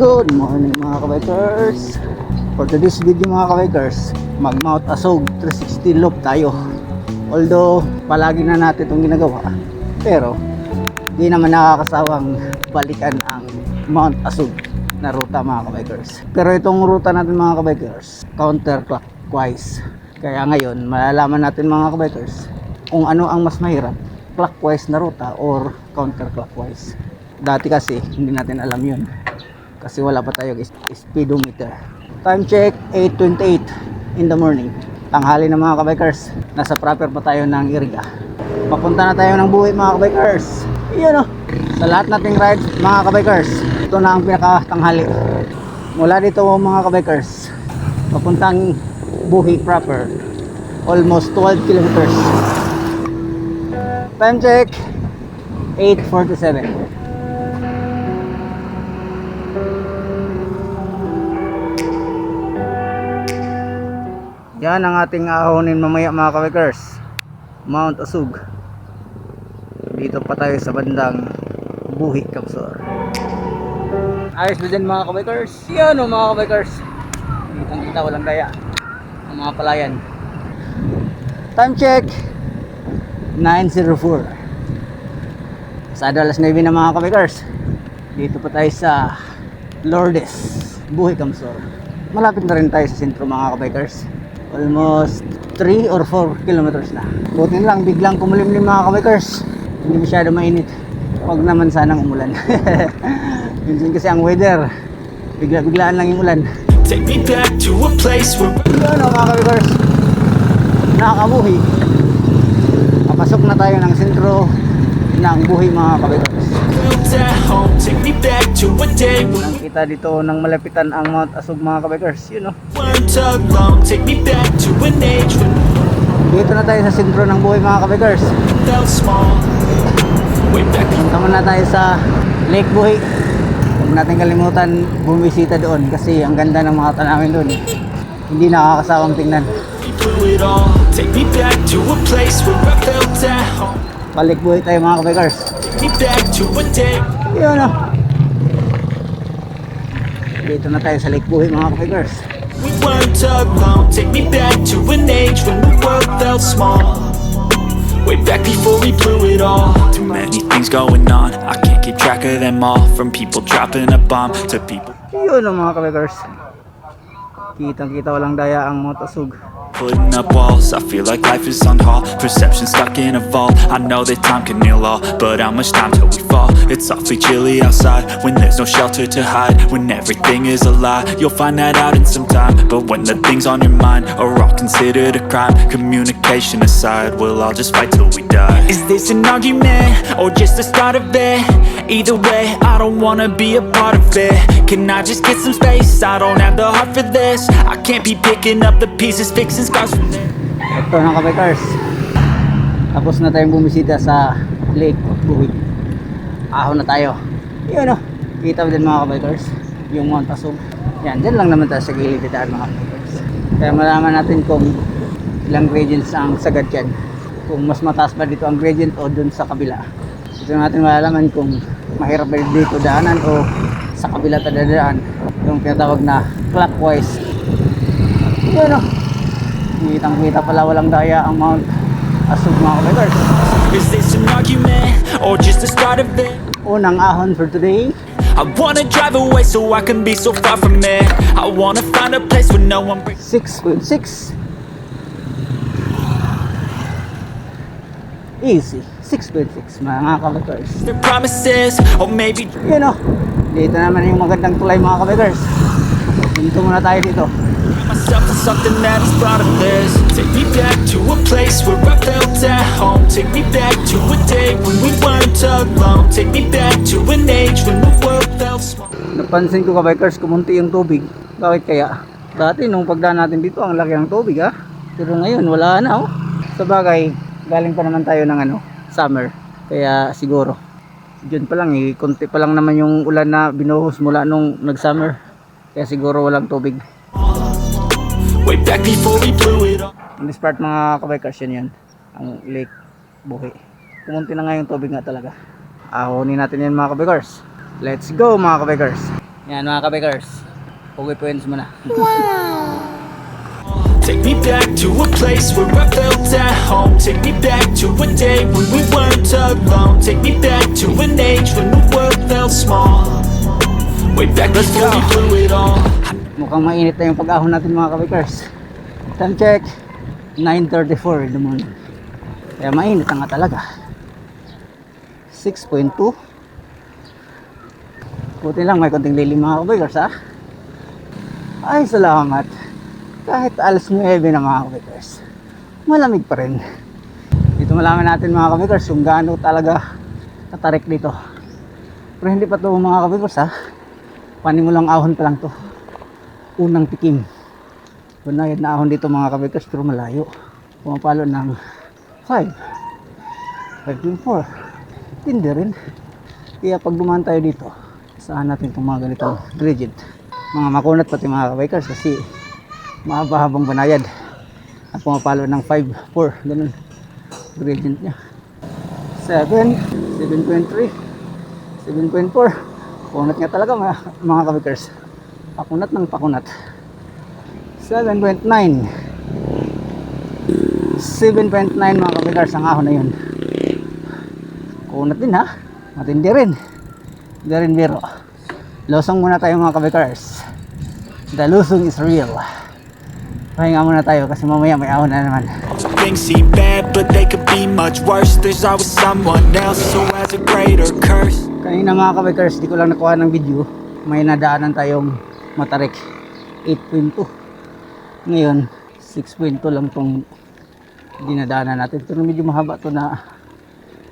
Good morning mga kabikers. For today's video mga kabikers Mag Mount Asog 360 loop tayo. Although palagi na natin itong ginagawa Pero di naman nakakasawang balikan ang Mount Asog na ruta mga kabikers. Pero itong ruta natin mga kabikers Counterclockwise. Kaya ngayon malalaman natin mga kabikers Kung ano ang mas mahirap Clockwise na ruta or counterclockwise. Dati kasi hindi natin alam yun kasi wala pa tayong speedometer. Time check 8.28 in the morning. Tanghali na mga kabikers. Nasa proper pa tayo ng area. Papunta na tayo ng buhay mga kabikers. Iyan o. Sa lahat nating rides mga kabikers. Ito na ang pinakatanghali. Mula dito mga kabikers. Papuntang buhay proper. Almost 12 kilometers. Time check 8.47. Yan ang ating ahonin mamaya mga kabikers. Mount Asug. Dito pa tayo sa bandang Buhi Kapsor. Ayos ba dyan mga kabikers? Yan o mga kabikers. Kitang kita walang daya. Ang mga palayan. Time check. 9.04. Sa alas 9 na mga kabikers. Dito pa tayo sa Lourdes, Buhi Kamsor. Malapit na rin tayo sa sentro mga kabikers. Almost 3 or 4 kilometers na. Buti na lang, biglang kumulimlim mga kabikers. Hindi masyado mainit. Huwag naman sanang umulan. Minsan kasi ang weather, bigla-biglaan lang yung ulan. Take me back to a place where Yun o mga kabikers. Nakakabuhi. Papasok na tayo ng sentro ng buhi mga kabikers. I felt at home. Take me back to a day when Nang kita dito ng malapitan ang Mount Asog mga kabikers. Age when Dito na tayo sa sentro ng buhay mga kabikers. Punta muna tayo sa Lake Buhi. Huwag natin kalimutan bumisita doon kasi ang ganda ng mga tanawin doon. Hindi nakakasawang tingnan. Balik buhay tayo mga kabikers. Take me back to a day Yun o. Dito na tayo sa Lake Buhi mga kabikers. we weren't alone. Take me back to an age when the world felt small. Way back before we blew it all. Too many things going on. I can't keep track of them all. From people dropping a bomb to people. Yun o mga kabikers. Kitang kita walang daya ang motasug. Putting up walls, I feel like life is on hold. Perception stuck in a vault. I know that time can heal all But how much time till we fall? It's awfully chilly outside When there's no shelter to hide When everything is a lie You'll find that out in some time But when the things on your mind Are all considered a crime Communication aside We'll all just fight till we die Is this an argument? Or just the start of it? Either way, I don't wanna be a part of it Can I just get some space? I don't have the heart for this I can't be picking up the pieces Fixing scars from there Ito na kabikers. Tapos na tayong bumisita sa Lake Buhi. Ahon na tayo. Yun o. Kita mo din mga kabikers. Yung Mount Asog. Yan, dyan lang naman tayo sa gilid daan mga kabikers. Kaya malaman natin kung ilang gradients ang sagad dyan. Kung mas mataas ba dito ang gradient o dun sa kabila. Ito natin malalaman kung mahirap ba dito daanan o sa kabila tayo dadaan. Yung tinatawag na clockwise. Yun o. Kitang kita pala walang daya ang Mount Asog mga kabikers. Or just the start of it? Unang ahon for today. I wanna drive away so I can be so far from it. I wanna find a place where no one breaks. 6.6 Easy. 6.6 mga kabikers their promises Or maybe Yun o Dito naman yung magandang tulay mga kabikers Dito muna tayo dito myself to something that is this. Take me back to a place where I felt at home. Take me back to a day when we weren't alone. Take me back to an age when the world felt small. Napansin ko kabikers kumunti yung tubig. Bakit kaya? Dati nung pagdaan natin dito ang laki ng tubig ha Pero ngayon wala na oh. Sa bagay galing pa naman tayo ng ano Summer. Kaya siguro Diyan pa lang eh. Kunti pa lang naman yung ulan na binuhos mula nung nag-summer. Kaya siguro walang tubig Way back before we blew it all In this part mga kabikers yun yun. Ang lake buhi Kumunti na nga yung tubig nga talaga. Ahonin natin yan mga kabikers Let's go mga kabikers Yan mga kabikers. Pugoy points mo na. Take me back to a place where I felt at home. Take me back to a day when we weren't alone. Take me back to an age when the world felt small. Way back before we blew it all Mukhang mainit na yung pag-ahon natin mga kabikers. Time check. 9.34 in the morning. Kaya mainit na nga talaga. 6.2. Buti lang may konting lilim mga kabikers ha. Ay salamat. Kahit alas 9 na mga kabikers. Malamig pa rin. Dito malaman natin mga kabikers kung gaano talaga katarik dito. Pero hindi pa to mga kabikers ha. Panimulang ahon pa lang to unang tikim. Bunayad na ahon dito mga kabikers pero malayo. Pumapalo ng 5. 5.4. Hindi rin. Kaya pag dumaan tayo dito, saan natin itong mga ganitong gradient. Mga makunat pati mga kabikers kasi mahaba-habang banayad. At pumapalo ng 5, 4. Ganun. Gradient niya. 7, 7.3, 7.4. Kunat nga talaga mga, mga kabikers pakunat ng pakunat. 7.9 7.9 mga kabigars ang ahon na yun. Kunat din ha? Matindi rin. Hindi rin biro. Losong muna tayo mga kabigars the losong is real. Pahinga muna tayo kasi mamaya may ahon na naman. Things seem bad but they could be much worse. There's always someone else who has a greater curse. Kanina mga kabigars di ko lang nakuha ng video. May nadaanan tayong matarik. 8.2 ngayon 6.2 lang tong dinadaanan natin. Pero medyo mahaba to na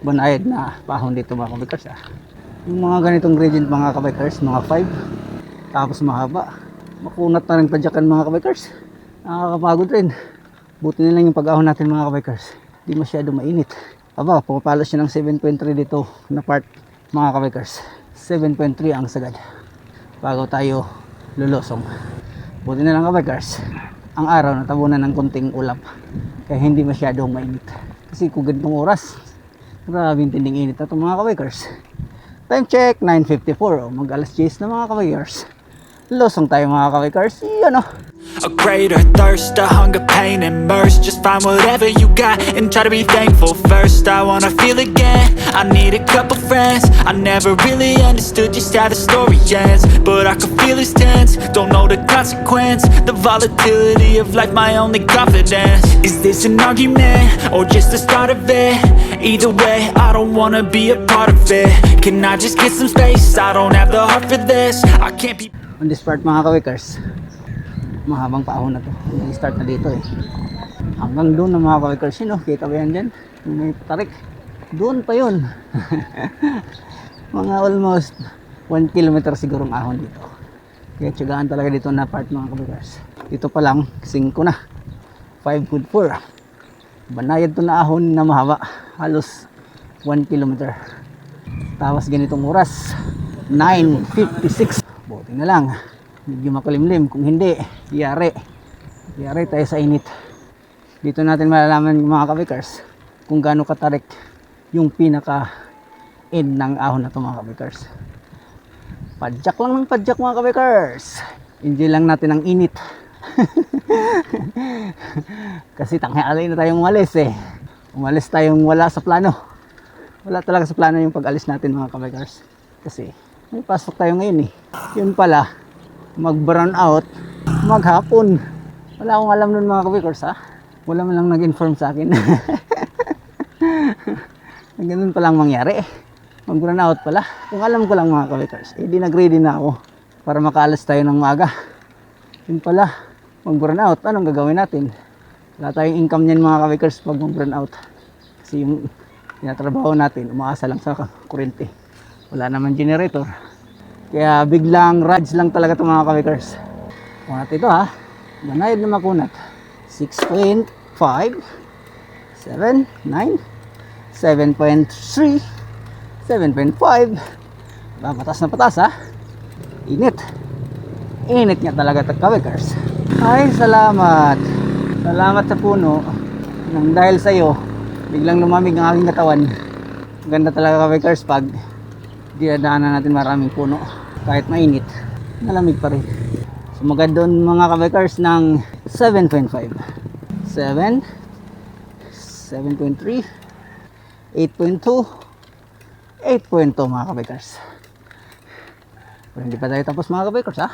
banayad na pahon dito mga kabikers ah. yung mga ganitong gradient mga kabikers mga 5 tapos mahaba. Makunat na rin padyakan mga kabikers. Nakakapagod rin. Buti na lang yung pag-ahon natin mga kabikers. Di masyado mainit. Aba pumapalo siya ng 7.3 dito na part mga kabikers. 7.3 ang sagad. Bago tayo lulusong. Buti na lang kabikers ang araw natabunan ng konting ulap. Kaya hindi masyadong mainit. Kasi kung ganitong oras grabe yung tinding init na mga kabikers time check 9.54 o mag alas 10 na mga kabikers lusong tayo mga kabikers yan o A greater thirst, a hunger, pain, mercy. Just find whatever you got and try to be thankful first. I wanna feel again, I need a couple friends. I never really understood just how the story ends But I can feel it's tense, don't know the consequence The volatility of life, my only confidence. Is this an argument, or just the start of it? Either way, I don't wanna be a part of it. Can I just get some space? I don't have the heart for this. I can't be on this part mga kawikers mahabang paahon na to. May start na dito eh. Hanggang doon na mga kawikers yun oh kita ba yan dyan? May tarik. Doon pa yun. Mga almost 1 kilometer siguro ang ahon dito. Kaya tsagaan talaga dito na part mga kawikers dito pa lang 5 na. 5 good 4 banayad to na ahon na mahaba. Halos 1 kilometer. Tapos ganitong oras. 9.56 buti na lang medyo makulimlim. Kung hindi yari. Yari tayo sa init. Dito natin malalaman mga kabikers kung gaano katarik yung pinaka end ng ahon na to mga kabikers. Padyak lang ng padyak mga kabikers. Enjoy lang natin ang init. Kasi tanghali na tayong umalis eh. Umalis tayong wala sa plano. Wala talaga sa plano yung pag-alis natin mga kabikers. Kasi may pasok tayo ngayon eh. Yun pala mag brown out maghapon. Wala akong alam nun mga kabikers ha? Wala man lang nag-inform sa akin. Ganun palang mangyari. Mag brown out pala. Kung alam ko lang mga kabikers eh di nag-ready na ako para makaalas tayo ng maga yun pala. Mag brown out. Anong gagawin natin? Wala tayong income niyan mga kabikers pag mag brown out. Kasi yung tinatrabaho natin umaasa lang sa kurente wala naman generator kaya biglang rides lang talaga ito mga kabikers. Kunat ito ha? Banayad na makunat. 6.5 7 9 7.3 7.5 ba patas na patas ha? Init. Init niya talaga ito kabikers. Ay salamat. Salamat sa puno. Nang dahil sa iyo biglang lumamig ang aking katawan. Ganda talaga kabikers pag dinadaanan natin maraming puno kahit mainit malamig pa rin. Sumagad doon mga kabikers ng 7.5. 7, 7.3, 8.2, 8.2 mga kabikers. Pero hindi pa tayo tapos mga kabikers ha.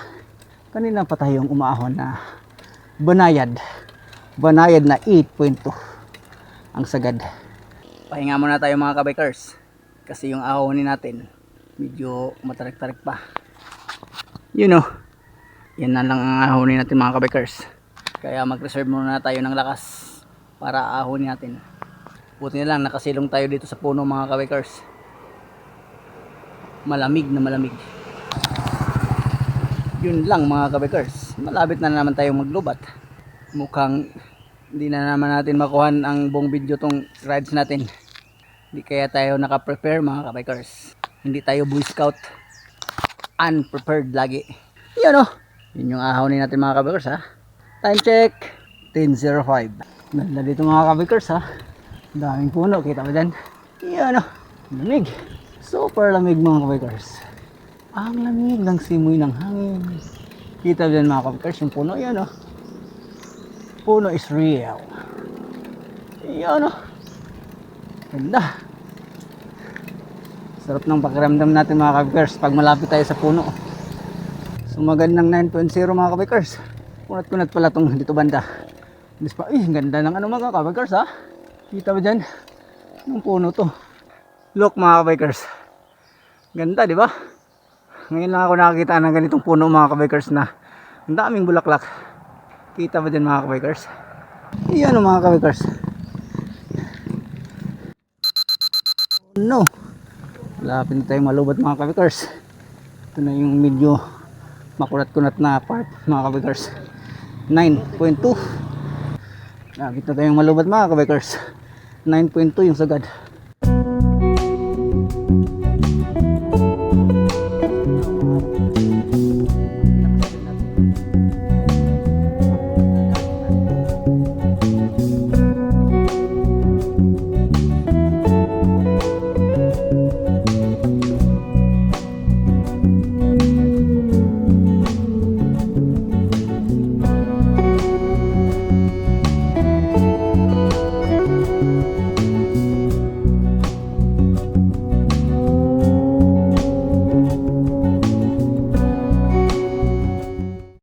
Kanina pa tayong umaahon na banayad. Banayad na 8.2 ang sagad. Pahinga muna tayo mga kabikers. Kasi yung ahonin natin medyo matarik-tarik pa. You know, yan na lang ang ahonin natin mga kabikers. Kaya mag-reserve muna tayo ng lakas para ahonin natin. Buti na lang nakasilong tayo dito sa puno mga kabikers. Malamig na malamig. Yun lang mga kabikers. Malapit na naman tayong maglubat. Mukhang hindi na naman natin makuhan ang buong video tong rides natin. Hindi kaya tayo naka-prepare mga kabikers. Hindi tayo boy scout. Unprepared lagi. Yan o. Yun yung ahonin natin mga kabikers ha. Time check. 10.05. Ganda dito mga kabikers ha. Daming puno. Kita mo dyan? Yan o. Lamig. Super lamig mga kabikers. Ang lamig ng simoy ng hangin. Kita mo dyan mga kabikers. Yung puno yan o. Puno is real. Yan o. Ganda. Sarap ng pakiramdam natin mga kabikers pag malapit tayo sa puno. Sumagad ng 9.0 mga kabikers. Kunat-kunat pala tong dito banda. Dis pa, eh, ganda ng ano mga kabikers ha. Kita mo dyan? Yung puno to. Look mga kabikers. Ganda di ba? Ngayon lang ako nakakita ng ganitong puno mga kabikers na ang daming bulaklak. Kita mo dyan mga kabikers? Iyan mga kabikers. No. Lapit na tayo malubat mga kabikers. Ito na yung medyo makulat-kunat na part mga kabikers. 9.2. Lapit na tayong malubat mga kabikers. 9.2 yung sagad.